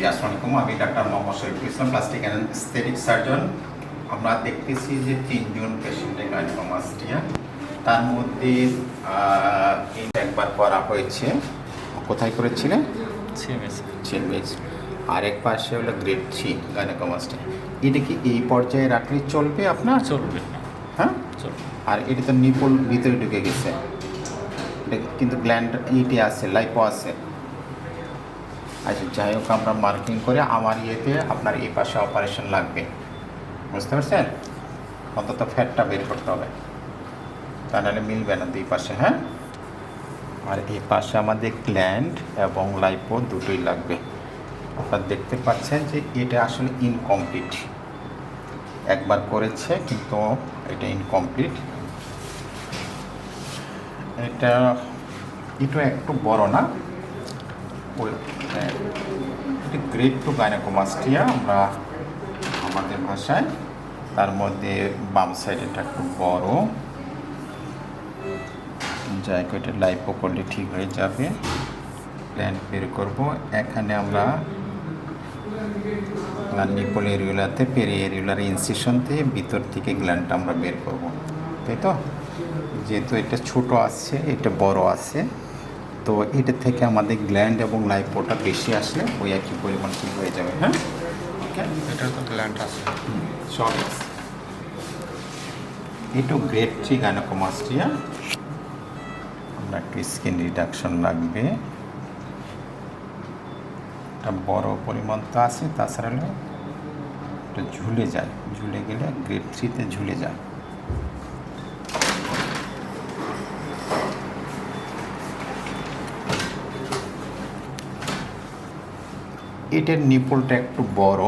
জি আসসালামু আলাইকুম আমি doctor Mohammad Shahidul Islam plastic and aesthetic surgeon আমরা দেখতেছি যে তিনজন পেশেন্টের গাইনোমাস্টিয়া তার মধ্যে একবার করা হয়েছে। কোথায় করেছিলেন চেলবেজ আর এক পাশে হলো গ্রেড থ্রি গাইনোকমাস্টিয়া এটা কি এই পর্যায়ে রাখলে চলবে আপনার? চলবে। হ্যাঁ? আর এটা তো নিপল ভিতরে ঢুকে গেছে। কিন্তু গ্ল্যান্ড ইটি আছে লাইপো আছে। আচ্ছা যাই হোক, আমরা মার্কিং করে আমার ইয়েতে আপনার এই পাশে অপারেশন লাগবে। বুঝতে পারছেন? অন্তত ফ্যাটটা বের করতে হবে। তা নাহলে মিলবে না দুই পাশে হ্যাঁ? আর এই পাশে আমাদের গ্ল্যান্ড এবং লাইপো দুটোই লাগবে। আপনারা দেখতে পাচ্ছেন যে এটা আসলে ইনকমপ্লিট একবার করেছে, কিন্তু এটা ইনকমপ্লিট এটা এটা একটু বড় না? গ্রেড টু গাইনোকোমাস্টিয়া আমরা আমাদের ভাষায়, তার মধ্যে বাম সাইড এটা একটু বড়। যাই এটা লাইপো করলে ঠিক হয়ে যাবে। প্ল্যান বের করব। এখানে আমরা নিপল এরিউলাতে পেরি এরিউলার ইনসিশন থেকে ভিতর থেকে গ্ল্যান্ডটা আমরা বের করব। তাই তো? যেহেতু এটা ছোট আছে, এটা বড় আছে তো এটা থেকে আমাদের গ্ল্যান্ড এবং লাইপোটা বেশি আসলে ওই একই পরিমাণ ঠিক হয়ে যাবে হ্যাঁ? ওকে এটা তো গ্ল্যান্ড আছে। সব এটু গ্রেড থ্রি গাইনোকোমাস্টিয়া আমরা একটু স্কিন রিডাকশন লাগবে। একটা বড় পরিমাণ তো আছে তাছাড়া এটা ঝুলে যায়। ঝুলে গেলে গ্রেড থ্রিতে ঝুলে যায়। এটার নিপলটা একটু বড়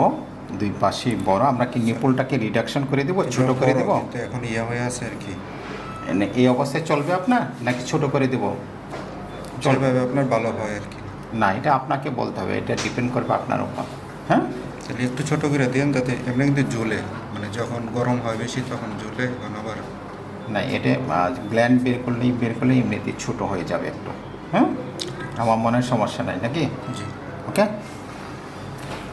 দুই পাশে বড়। আমরা কি নিপলটাকে রিডাকশন করে দেবো ছোট করে দেবো? এখন ইয়ে হয়ে আছে আর কি। এই অবস্থায় চলবে আপনার নাকি ছোট করে দেবো? চলবে আপনার ভালো হয় আর কি। না এটা আপনাকে বলতে হবে এটা ডিপেন্ড করবে আপনার উপর। হ্যাঁ? তাহলে একটু ছোট করে দিন যাতে এমনি কিন্তু জ্বলে। মানে যখন গরম হয় বেশি তখন জ্বলে এখন আবার না এটা গ্ল্যান্ড বের করলেই বের করলেই এমনিতেই ছোট হয়ে যাবে একটু। হ্যাঁ? আমার মনে হয় সমস্যা নাই নাকি? জি। ওকে